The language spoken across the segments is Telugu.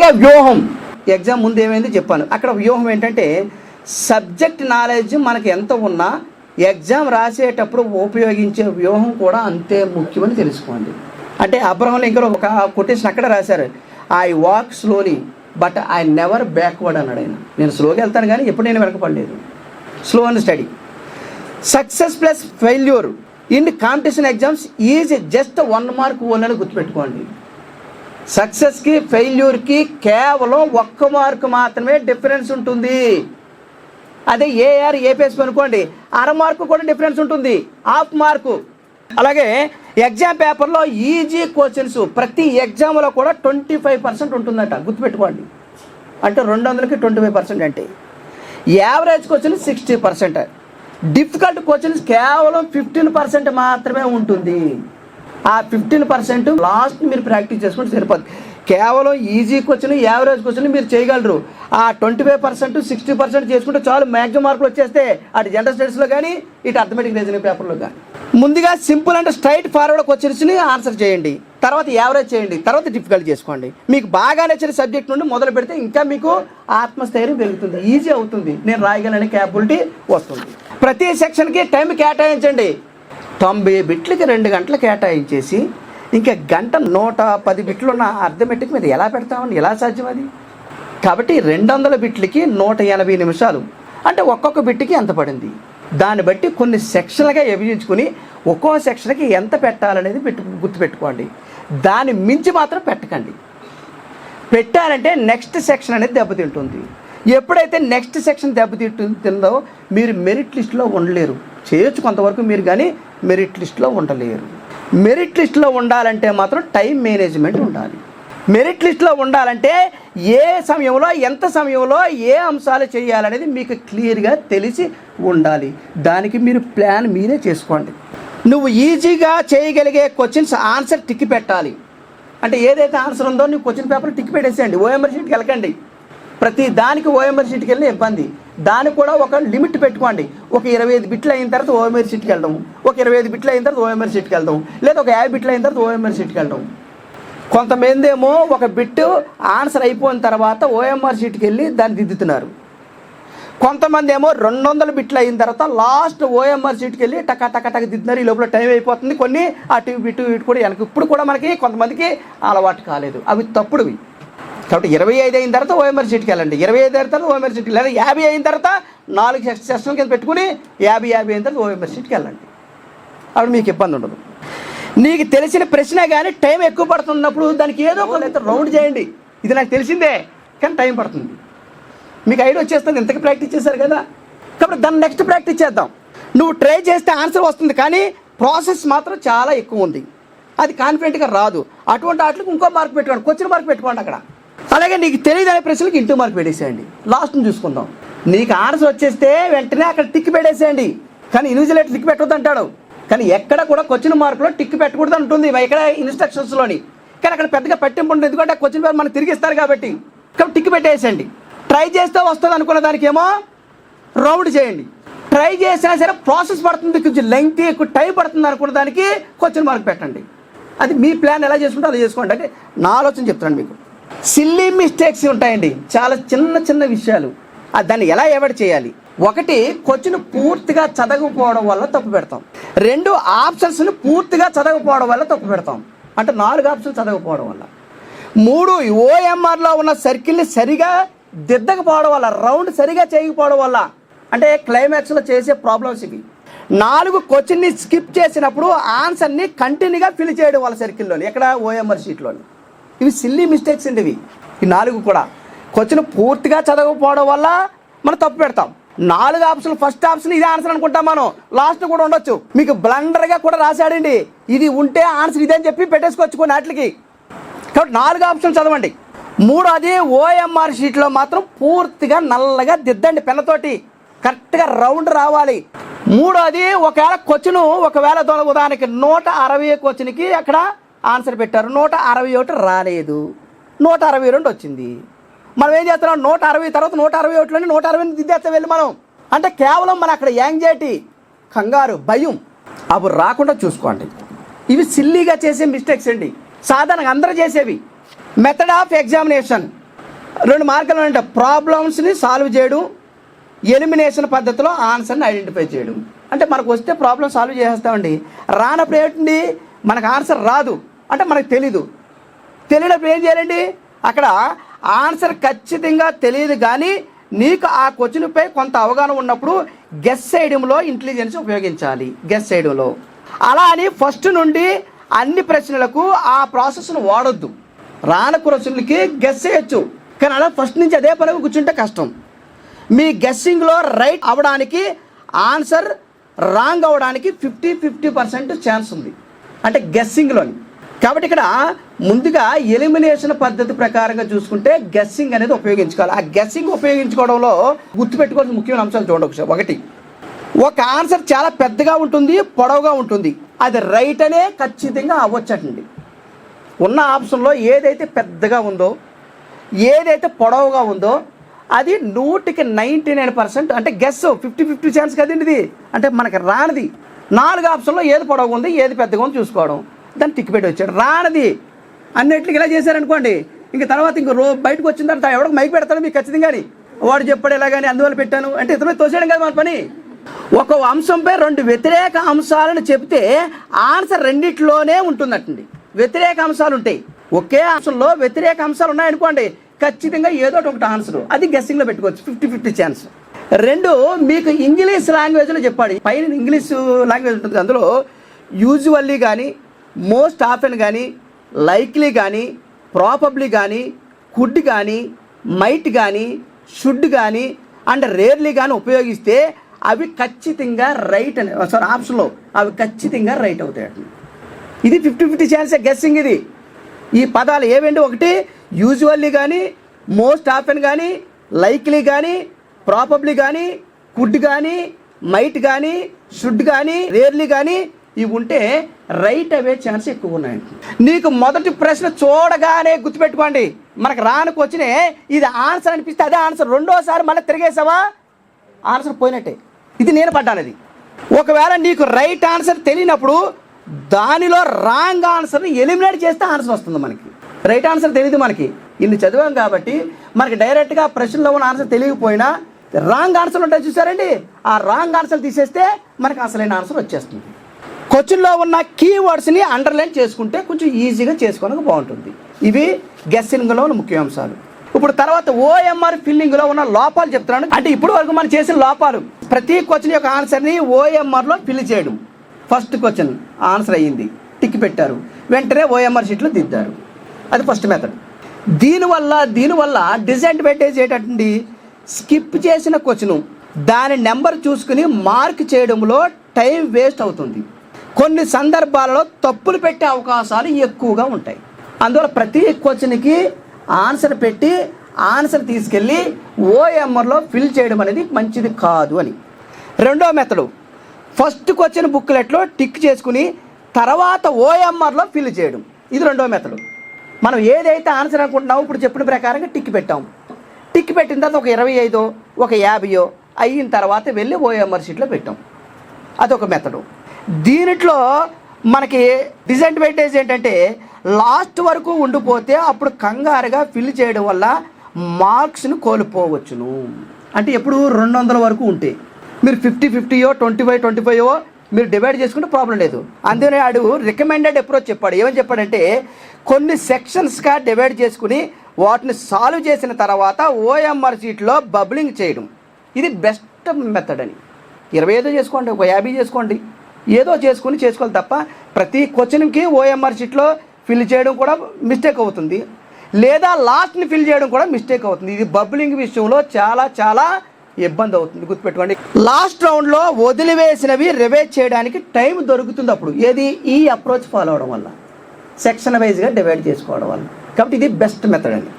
అలాగే వ్యూహం. ఎగ్జామ్ ముందు ఏమైంది చెప్పాను. అక్కడ వ్యూహం ఏంటంటే సబ్జెక్ట్ నాలెడ్జ్ మనకి ఎంత ఉన్నా ఎగ్జామ్ రాసేటప్పుడు ఉపయోగించే వ్యూహం కూడా అంతే ముఖ్యమని తెలుసుకోండి. అంటే అబ్రహం ఇంకా ఒక కొటేషన్ అక్కడ రాశారు. I walk slowly but I never backward అన్నాడు ఆయన. నేను స్లోగా వెళ్తాను కానీ ఎప్పుడు నేను వెనకపడలేదు. Slow and steady success plus failure in competition exams is just one mark own అని గుర్తుపెట్టుకోండి. సక్సెస్కి ఫెయిల్యూర్కి కేవలం ఒక్క మార్కు మాత్రమే డిఫరెన్స్ ఉంటుంది. అదే ఏఆర్ ఏపీఎస్ అనుకోండి అర మార్కు కూడా డిఫరెన్స్ ఉంటుంది. Half mark. అలాగే ఎగ్జామ్ పేపర్లో ఈజీ క్వశ్చన్స్ ప్రతి ఎగ్జామ్లో కూడా ట్వంటీ ఫైవ్ పర్సెంట్ ఉంటుందట. గుర్తుపెట్టుకోండి. అంటే రెండు వందలకి ట్వంటీ ఫైవ్ పర్సెంట్ అంటే. Average question sixty percent. Difficult questions కేవలం ఫిఫ్టీన్ పర్సెంట్ మాత్రమే ఉంటుంది. ఆ ఫిఫ్టీన్ పర్సెంట్ లాస్ట్ మీరు ప్రాక్టీస్ చేసుకుంటే సరిపోతుంది కేవలం ఈజీ క్వశ్చన్ యావరేజ్ క్వశ్చన్ మీరు చేయగలరు. ఆ twenty five percent sixty percent చేసుకుంటే చాలు మ్యాక్సిమం మార్కులు వచ్చేస్తే అటు జనరల్ స్టడీస్లో కానీ ఇటు అర్థమెటిక్ రీజనింగ్ పేపర్లో కానీ ముందుగా సింపుల్ అండ్ స్ట్రైట్ ఫార్వర్డ్ క్వశ్చన్స్ని ఆన్సర్ చేయండి. తర్వాత యావరేజ్ చేయండి. తర్వాత డిఫికల్ట్ చేసుకోండి. మీకు బాగా నచ్చిన సబ్జెక్ట్ నుండి మొదలు పెడితే ఇంకా మీకు ఆత్మస్థైర్యం పెరుగుతుంది. ఈజీ అవుతుంది. నేను రాయగలనే క్యాపబిలిటీ వస్తుంది. ప్రతి సెక్షన్కి టైం కేటాయించండి. తొంభై బిట్లకి రెండు గంటలు కేటాయించేసి ఇంకా గంట నూట పది బిట్లున్న అర్థమెటిక్ మీద ఎలా పెడతామని ఎలా సాధ్యం అది? కాబట్టి రెండు వందల బిట్లకి నూట ఎనభై నిమిషాలు. అంటే ఒక్కొక్క బిట్కి ఎంత పడింది? దాన్ని బట్టి కొన్ని సెక్షన్లుగా విభజించుకుని ఒక్కో సెక్షన్కి ఎంత పెట్టాలనేది పెట్టు గుర్తుపెట్టుకోండి. దాన్ని మించి మాత్రం పెట్టకండి. పెట్టారంటే నెక్స్ట్ సెక్షన్ అనేది దెబ్బతింటుంది. ఎప్పుడైతే నెక్స్ట్ సెక్షన్ దెబ్బతింటుందో మీరు మెరిట్ లిస్ట్లో ఉండలేరు. చేయొచ్చు కొంతవరకు మీరు కానీ మెరిట్ లిస్ట్లో ఉండలేరు. మెరిట్ లిస్ట్లో ఉండాలంటే మాత్రం టైం మేనేజ్మెంట్ ఉండాలి. మెరిట్ లిస్ట్లో ఉండాలంటే ఏ సమయంలో ఎంత సమయంలో ఏ అంశాలు చేయాలనేది మీకు క్లియర్గా తెలిసి ఉండాలి. దానికి మీరు ప్లాన్ మీరే చేసుకోండి. నువ్వు ఈజీగా చేయగలిగే క్వశ్చన్స్ ఆన్సర్ టిక్ పెట్టాలి. అంటే ఏదైతే ఆన్సర్ ఉందో నువ్వు క్వశ్చన్ పేపర్ టిక్ పెట్టేసేయండి. ఓఎంఆర్ షీట్కి వెళ్ళకండి. ప్రతి దానికి ఓఎంఆర్ షీట్కి వెళ్ళిన ఇబ్బంది. దానికి కూడా ఒక లిమిట్ పెట్టుకోండి. ఒక ఇరవై ఐదు బిట్లు అయిన తర్వాత ఓఎంఆర్ షీట్కి వెళ్దాం ఒక ఇరవై ఐదు బిట్లు అయిన తర్వాత ఓఎంఆర్ షీట్కి వెళ్దాం లేదా ఒక యాభై బిట్లు అయిన తర్వాత ఓఎంఆర్ షీట్కి వెళ్దాం కొంతమంది ఏమో ఒక బిట్ ఆన్సర్ అయిపోయిన తర్వాత ఓఎంఆర్ షీట్కి వెళ్ళి దాన్ని దిద్దుతున్నారు. కొంతమంది ఏమో రెండు వందల బిట్లు అయిన తర్వాత లాస్ట్ ఓఎంఆర్ సీట్కి వెళ్ళి టక టక టక దిద్దుతున్నారు. ఈ లోపల టైం అయిపోతుంది. కొన్ని అటు ఇటు ఇటు కూడా వెనక ఇప్పుడు కూడా మనకి కొంతమందికి అలవాటు కాలేదు. అవి తప్పుడువి. కాబట్టి ఇరవై ఐదు అయిన తర్వాత ఓఎంఆర్ షీట్కి వెళ్ళండి. ఇరవై ఐదు అయిన తర్వాత ఓఎంఆర్ సీట్కి లేదా యాభై అయిన తర్వాత నాలుగు సెషన్ కింద పెట్టుకుని యాభై యాభై అయిన తర్వాత ఓఎంఆర్ సీట్కి వెళ్ళండి. అప్పుడు మీకు ఇబ్బంది ఉండదు. నీకు తెలిసిన ప్రశ్న కానీ టైం ఎక్కువ పడుతున్నప్పుడు దానికి ఏదో ఒక రౌండ్ చేయండి. ఇది నాకు తెలిసిందే కానీ టైం పడుతుంది. మీకు ఐడియా వచ్చేస్తుంది ఇంతకు ప్రాక్టీస్ చేశారు కదా. కాబట్టి దాన్ని నెక్స్ట్ ప్రాక్టీస్ చేద్దాం. నువ్వు ట్రై చేస్తే ఆన్సర్ వస్తుంది కానీ ప్రాసెస్ మాత్రం చాలా ఎక్కువ ఉంది. అది కాన్ఫిడెంట్గా రాదు. అటువంటి వాటికి ఇంకో మార్క్ పెట్టుకోండి. క్వశ్చన్ మార్క్ పెట్టుకోండి అక్కడ. అలాగే నీకు తెలియదు అనే ప్రశ్నలకు ఇంటూ మార్క్ పెట్టేసేయండి. లాస్ట్ని చూసుకుందాం. నీకు ఆన్సర్ వచ్చేస్తే వెంటనే అక్కడ టిక్ పెట్టేసేయండి. కానీ ఇన్విజిలేటర్ టిక్ పెట్టొద్దు అంటాడు. కానీ ఎక్కడ కూడా క్వశ్చన్ మార్కులో టిక్ పెట్టకూడదు అంటుంది. ఇక్కడ ఇన్స్ట్రక్షన్స్లోని కానీ అక్కడ పెద్దగా పట్టింపు ఉండదు. ఎందుకంటే ఆ క్వశ్చన్ పేపర్ మనం తిరిగి ఇస్తారు కాబట్టి. కాబట్టి టిక్ పెట్టేసేయండి. ట్రై చేస్తే వస్తుంది అనుకున్న దానికి ఏమో రౌండ్ చేయండి. ట్రై చేసినా సరే ప్రాసెస్ పడుతుంది. కొంచెం లెంగ్త్ ఎక్కువ టైం పడుతుంది అనుకున్న దానికి క్వశ్చన్ మార్క్ పెట్టండి. అది మీ ప్లాన్ ఎలా చేసుకుంటే అలా చేసుకోండి. అంటే నా ఆలోచన చెప్తాను మీకు. సిల్లీ మిస్టేక్స్ ఉంటాయండి. చాలా చిన్న చిన్న విషయాలు. దాన్ని ఎలా ఎవరి చేయాలి? ఒకటి క్వశ్చన్ పూర్తిగా చదవకపోవడం వల్ల తప్పు పెడతాం. రెండు ఆప్షన్స్ని పూర్తిగా చదవకపోవడం వల్ల తప్పు పెడతాం. అంటే నాలుగు ఆప్షన్స్ చదవకపోవడం వల్ల. మూడు ఓఎంఆర్లో ఉన్న సర్కిల్ని సరిగా దిద్దకపోవడం వల్ల రౌండ్ సరిగా చేయకపోవడం వల్ల అంటే క్లైమాక్స్లో చేసే ప్రాబ్లమ్స్ ఇవి. నాలుగు క్వశ్చన్ని స్కిప్ చేసినప్పుడు ఆన్సర్ని కంటిన్యూగా ఫిల్ చేయడం వల్ల సర్కిల్లోని ఎక్కడ? ఓఎంఆర్ షీట్లోని ఇవి సిల్లీ మిస్టేక్స్ అండి ఇవి. ఈ నాలుగు కూడా. క్వశ్చన్ పూర్తిగా చదవకపోవడం వల్ల మనం తప్పు పెడతాం. నాలుగు ఆప్షన్ ఫస్ట్ ఆప్షన్ ఇదే ఆన్సర్ అనుకుంటాం మనం. లాస్ట్ కూడా ఉండొచ్చు. మీకు బ్లండర్గా కూడా రాశాడండి. ఇది ఉంటే ఆన్సర్ ఇదే అని చెప్పి పెట్టేసుకోవచ్చు కొన్ని వాటికి. కాబట్టి నాలుగు ఆప్షన్ చదవండి. మూడోది ఓఎంఆర్ షీట్లో మాత్రం పూర్తిగా నల్లగా దిద్దండి పెన్నతోటి. కరెక్ట్గా రౌండ్ రావాలి. మూడోది ఒకవేళ క్వశ్చను ఒకవేళ దో- ఉదాహరణకి నూట అరవై క్వశ్చన్కి అక్కడ ఆన్సర్ పెట్టారు. నూట అరవై ఒకటి రాలేదు. నూట అరవై రెండు వచ్చింది. మనం ఏం చేస్తున్నాం? నూట అరవై తర్వాత నూట అరవై ఒకటిలోని నూట అరవై దిద్దేస్తాం వెళ్ళి మనం. అంటే కేవలం మన అక్కడ యాంగ్జైటీ కంగారు భయం అవి రాకుండా చూసుకోండి. ఇవి సిల్లీగా చేసే మిస్టేక్స్ అండి. సాధారణంగా అందరూ చేసేవి. మెథడ్ ఆఫ్ ఎగ్జామినేషన్ రెండు మార్గాలు అంటే ప్రాబ్లమ్స్ని సాల్వ్ చేయడం ఎలిమినేషన్ పద్ధతిలో ఆన్సర్ని ఐడెంటిఫై చేయడం. అంటే మనకు వస్తే ప్రాబ్లం సాల్వ్ చేసేస్తామండి. రానప్పుడు ఏంటండి మనకు ఆన్సర్ రాదు. అంటే మనకు తెలీదు. తెలియనప్పుడు ఏం చేయాలండి? అక్కడ ఆన్సర్ ఖచ్చితంగా తెలియదు కానీ నీకు ఆ క్వశ్చన్పై కొంత అవగాహన ఉన్నప్పుడు గెస్ చేయడంలో ఇంటెలిజెన్స్ ఉపయోగించాలి. గెస్ చేయడంలో. అలా అని ఫస్ట్ నుండి అన్ని ప్రశ్నలకు ఆ ప్రాసెస్ను వాడొద్దు. రాని క్వశ్చన్లకి గెస్ చేయొచ్చు. కానీ అలా ఫస్ట్ నుంచి అదే పనిగా కూర్చుంటే కష్టం. మీ గెస్సింగ్లో రైట్ అవ్వడానికి ఆన్సర్ రాంగ్ అవ్వడానికి ఫిఫ్టీ ఫిఫ్టీ పర్సెంట్ ఛాన్స్ ఉంది. అంటే గెస్సింగ్లోని కాబట్టి ఇక్కడ ముందుగా ఎలిమినేషన్ పద్ధతి ప్రకారంగా చూసుకుంటే గెస్సింగ్ అనేది ఉపయోగించుకోవాలి. ఆ గెస్సింగ్ ఉపయోగించుకోవడంలో గుర్తుపెట్టుకోవాల్సిన ముఖ్యమైన అంశాలు చూడండి ఒకసారి. ఒకటి ఒక ఆన్సర్ చాలా పెద్దగా ఉంటుంది పొడవుగా ఉంటుంది. అది రైట్ అనే ఖచ్చితంగా అవ్వచ్చటండి ఉన్న ఆప్షన్లో ఏదైతే పెద్దగా ఉందో ఏదైతే పొడవుగా ఉందో అది నూటికి నైంటీ నైన్ పర్సెంట్ అంటే గెస్ ఫిఫ్టీ ఫిఫ్టీ ఛాన్స్ కదండి ఇది. అంటే మనకి రానిది. నాలుగు ఆప్షన్లో ఏది పొడవుగా ఉంది ఏది పెద్దగా ఉంది చూసుకోవడం. దాన్ని టిక్ పెట్టి వచ్చాడు. రానది. అన్నిటికి ఇలా చేశారనుకోండి ఇంక తర్వాత ఇంక రో బయటకు వచ్చిన తర్వాత ఎవరికి మైక్ పెడతాడు మీకు ఖచ్చితంగా వాడు చెప్పాడు ఇలాగని అందువల్ల పెట్టాను. అంటే ఇతను తోసేయడం కదా మన పని. ఒక అంశంపై రెండు వ్యతిరేక అంశాలను చెప్తే ఆన్సర్ రెండిట్లోనే ఉంటుందటండి. వ్యతిరేక అంశాలు ఉంటాయి. ఒకే అంశంలో వ్యతిరేక అంశాలు ఉన్నాయనుకోండి ఖచ్చితంగా ఏదో ఒకటి ఆన్సర్ అది గెస్సింగ్లో పెట్టుకోవచ్చు. ఫిఫ్టీ ఫిఫ్టీ ఛాన్స్ రెండు మీకు ఇంగ్లీష్ లాంగ్వేజ్లో చెప్పాడు పైన ఇంగ్లీష్ లాంగ్వేజ్ ఉంటుంది. అందులో యూజువల్లీ కానీ మోస్ట్ ఆఫెన్ కానీ లైక్లీ కానీ ప్రాపబ్లీ కానీ కుడ్ కానీ మైట్ కానీ షుడ్ కానీ అండ్ రేర్లీ కానీ ఉపయోగిస్తే అవి ఖచ్చితంగా రైట్ అని సారీ ఆప్షన్లో అవి ఖచ్చితంగా రైట్ అవుతాయి ఇది ఫిఫ్టీ ఫిఫ్టీ ఛాన్సే గెస్సింగ్ ఇది. ఈ పదాలు ఏవండి? ఒకటి యూజువల్లీ కానీ మోస్ట్ ఆఫెన్ కానీ లైక్లీ కానీ ప్రాపబ్లీ కానీ కుడ్ కానీ మైట్ కానీ షుడ్ కానీ రేర్లీ కానీ ఇవి ఉంటే రైట్ అవే ఛాన్స్ ఎక్కువ ఉన్నాయండి నీకు మొదటి ప్రశ్న చూడగానే గుర్తుపెట్టుకోండి. మనకు రానుకు వచ్చినే ఇది ఆన్సర్ అనిపిస్తే అదే ఆన్సర్ రెండోసారి మళ్ళీ తిరిగేసావా? ఆన్సర్ పోయినట్టే. ఇది నేను పడ్డాను అది ఒకవేళ నీకు రైట్ ఆన్సర్ తెలియనప్పుడు దానిలో రాంగ్ ఆన్సర్ని ఎలిమినేట్ చేస్తే ఆన్సర్ వస్తుంది మనకి. రైట్ ఆన్సర్ తెలియదు మనకి. ఇన్ని చదివాం కాబట్టి మనకి డైరెక్ట్గా ప్రశ్నలో ఉన్న ఆన్సర్ తెలియకపోయినా రాంగ్ ఆన్సర్ ఉంటాయి చూసారండి. ఆ రాంగ్ ఆన్సర్ తీసేస్తే మనకి అసలైన ఆన్సర్ వచ్చేస్తుంది. క్వశ్చన్లో ఉన్న కీవర్డ్స్ని అండర్లైన్ చేసుకుంటే కొంచెం ఈజీగా చేసుకోవడానికి బాగుంటుంది. ఇవి గెస్సింగ్లో ఉన్న ముఖ్య అంశాలు. ఇప్పుడు తర్వాత ఓఎంఆర్ ఫిల్లింగ్లో ఉన్న లోపాలు చెప్తున్నాను. అంటే ఇప్పుడు వరకు మనం చేసిన లోపాలు. ప్రతి క్వశ్చన్ యొక్క ఆన్సర్ని ఓఎంఆర్లో ఫిల్ చేయడం. ఫస్ట్ క్వశ్చన్ ఆన్సర్ అయ్యింది. టిక్ పెట్టారు. వెంటనే ఓఎంఆర్ షీట్లో దిద్దారు. అది ఫస్ట్ మెథడ్ దీనివల్ల దీనివల్ల డిసడ్వాంటేజ్ ఏంటంటే స్కిప్ చేసిన క్వశ్చను దాని నెంబర్ చూసుకుని మార్క్ చేయడంలో టైం వేస్ట్ అవుతుంది. కొన్ని సందర్భాలలో తప్పులు పెట్టే అవకాశాలు ఎక్కువగా ఉంటాయి. అందువల్ల ప్రతి క్వశ్చన్కి ఆన్సర్ పెట్టి ఆన్సర్ తీసుకెళ్ళి ఓఎంఆర్లో ఫిల్ చేయడం అనేది మంచిది కాదు అని. రెండో మెథడు. ఫస్ట్ క్వశ్చన్ బుక్లెట్లో టిక్ చేసుకుని తర్వాత ఓఎంఆర్లో ఫిల్ చేయడం. ఇది రెండో మెథడు. మనం ఏదైతే ఆన్సర్ అనుకుంటున్నామో ఇప్పుడు చెప్పిన ప్రకారంగా టిక్ పెట్టాం. టిక్ పెట్టిన తర్వాత ఒక ఇరవై ఐదో ఒక యాభైయో అయిన తర్వాత వెళ్ళి ఓఎంఆర్ షీట్లో పెట్టాం. అదొక మెథడు. దీనిట్లో మనకి డిసడ్వాంటేజ్ ఏంటంటే లాస్ట్ వరకు ఉండిపోతే అప్పుడు కంగారుగా ఫిల్ చేయడం వల్ల మార్క్స్ని కోల్పోవచ్చును. అంటే ఎప్పుడు రెండు వందల వరకు ఉంటాయి మీరు ఫిఫ్టీ ఫిఫ్టీయో ట్వంటీ ఫైవ్ ట్వంటీ ఫైవ్ మీరు డివైడ్ చేసుకుంటే ప్రాబ్లం లేదు. అందుకనే ఆడు రికమెండెడ్ అప్రోచ్ చెప్పాడు. ఏమని చెప్పాడంటే కొన్ని సెక్షన్స్గా డివైడ్ చేసుకుని వాటిని సాల్వ్ చేసిన తర్వాత ఓఎంఆర్ షీట్లో బబ్లింగ్ చేయడం. ఇది బెస్ట్ మెథడ్ అని. ఇరవై ఐదు చేసుకోండి ఒక యాభై చేసుకోండి. ఏదో చేసుకుని చేసుకోవాలి తప్ప ప్రతి క్వశ్చన్కి ఓఎంఆర్ షీట్లో ఫిల్ చేయడం కూడా మిస్టేక్ అవుతుంది. లేదా లాస్ట్ని ఫిల్ చేయడం కూడా మిస్టేక్ అవుతుంది. ఇది బబ్లింగ్ విషయంలో చాలా చాలా ఇబ్బంది అవుతుంది. గుర్తుపెట్టుకోండి. లాస్ట్ రౌండ్లో వదిలివేసినవి రివైజ్ చేయడానికి టైం దొరుకుతుంది అప్పుడు. ఏది? ఈ అప్రోచ్ ఫాలో అవడం వల్ల. సెక్షన్ వైజ్గా డివైడ్ చేసుకోవడం వల్ల. కాబట్టి ఇది బెస్ట్ మెథడ్ అండి.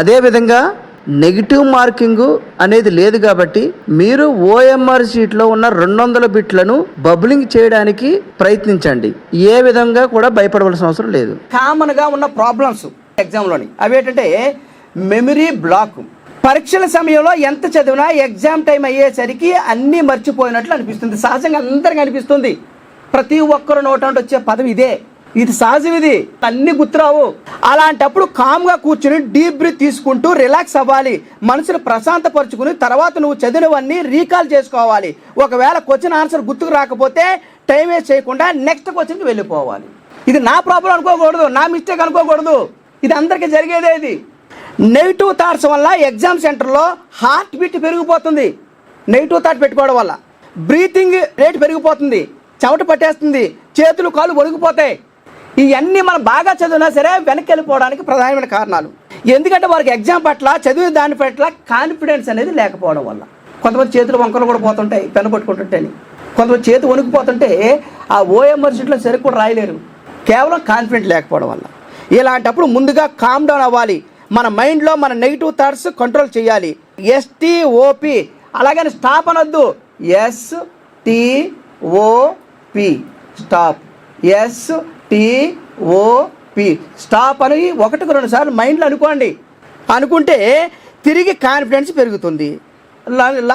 అదేవిధంగా నెగిటివ్ మార్కింగ్ అనేది లేదు కాబట్టి మీరు ఓఎంఆర్ షీట్లో ఉన్న రెండు వందల బిట్లను బబ్లింగ్ చేయడానికి ప్రయత్నించండి. ఏ విధంగా కూడా భయపడవలసిన అవసరం లేదు. కామన్గా ఉన్న ప్రాబ్లమ్స్ ఎగ్జామ్లోని. అవి ఏంటంటే మెమరీ బ్లాక్. పరీక్షల సమయంలో ఎంత చదివినా ఎగ్జామ్ టైం అయ్యేసరికి అన్నీ మర్చిపోయినట్లు అనిపిస్తుంది. సహజంగా అందరికీ అనిపిస్తుంది. ప్రతి ఒక్కరు నోటంటే వచ్చే పదవి ఇదే. ఇది సహజం ఇది అన్ని గుర్తురావు. అలాంటప్పుడు కామ్గా కూర్చుని డీప్ బ్రీత్ తీసుకుంటూ రిలాక్స్ అవ్వాలి. మనసును ప్రశాంతపరుచుకుని తర్వాత నువ్వు చదివినవన్నీ రీకాల్ చేసుకోవాలి. ఒకవేళ క్వశ్చన్ ఆన్సర్ గుర్తుకు రాకపోతే టైం వేస్ట్ చేయకుండా నెక్స్ట్ క్వశ్చన్కి వెళ్ళిపోవాలి. ఇది నా ప్రాబ్లం అనుకోకూడదు. నా మిస్టేక్ అనుకోకూడదు. ఇది అందరికీ జరిగేదే ఇది. నెగిటివ్ థాట్స్ వల్ల ఎగ్జామ్ సెంటర్లో హార్ట్ బీట్ పెరిగిపోతుంది. నెగిటివ్ థాట్ పెట్టుకోవడం వల్ల బ్రీతింగ్ రేట్ పెరిగిపోతుంది. చెమట పట్టేస్తుంది. చేతులు కాళ్ళు ఒడిగిపోతాయి ఇవన్నీ మనం బాగా చదివినా సరే వెనక్కి వెళ్ళిపోవడానికి ప్రధానమైన కారణాలు. ఎందుకంటే వారికి ఎగ్జామ్ పట్ల చదివిన దాని పట్ల కాన్ఫిడెన్స్ అనేది లేకపోవడం వల్ల. కొంతమంది చేతులు వంకలు కూడా పోతుంటాయి పెన్ను పట్టుకుంటుంటేని. కొంతమంది చేతి వణికిపోతుంటే ఆ ఓఎంఆర్ షీట్లో సరిగ్గా కూడా రాయలేరు. కేవలం కాన్ఫిడెంట్ లేకపోవడం వల్ల. ఇలాంటప్పుడు ముందుగా కామ్ డౌన్ అవ్వాలి. మన మైండ్లో మన నెగిటివ్ థాట్స్ కంట్రోల్ చేయాలి. ఎస్టీఓపి అలాగని స్టాప్ అనొద్దు. S T O P stop S T O P stop అని ఒకటికి రెండు సార్లు మైండ్లో అనుకోండి. అనుకుంటే తిరిగి కాన్ఫిడెన్స్ పెరుగుతుంది.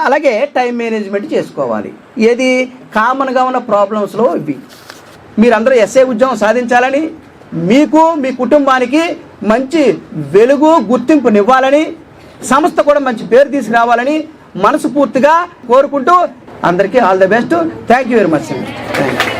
అలాగే టైం మేనేజ్మెంట్ చేసుకోవాలి. ఏది? కామన్గా ఉన్న ప్రాబ్లమ్స్లో ఇవి. మీరందరూ ఎస్ఐ ఉద్యోగం సాధించాలని మీకు మీ కుటుంబానికి మంచి వెలుగు గుర్తింపునివ్వాలని సంస్థ కూడా మంచి పేరు తీసుకురావాలని మనసు పూర్తిగా కోరుకుంటూ అందరికీ all the best. Thank you very much thank you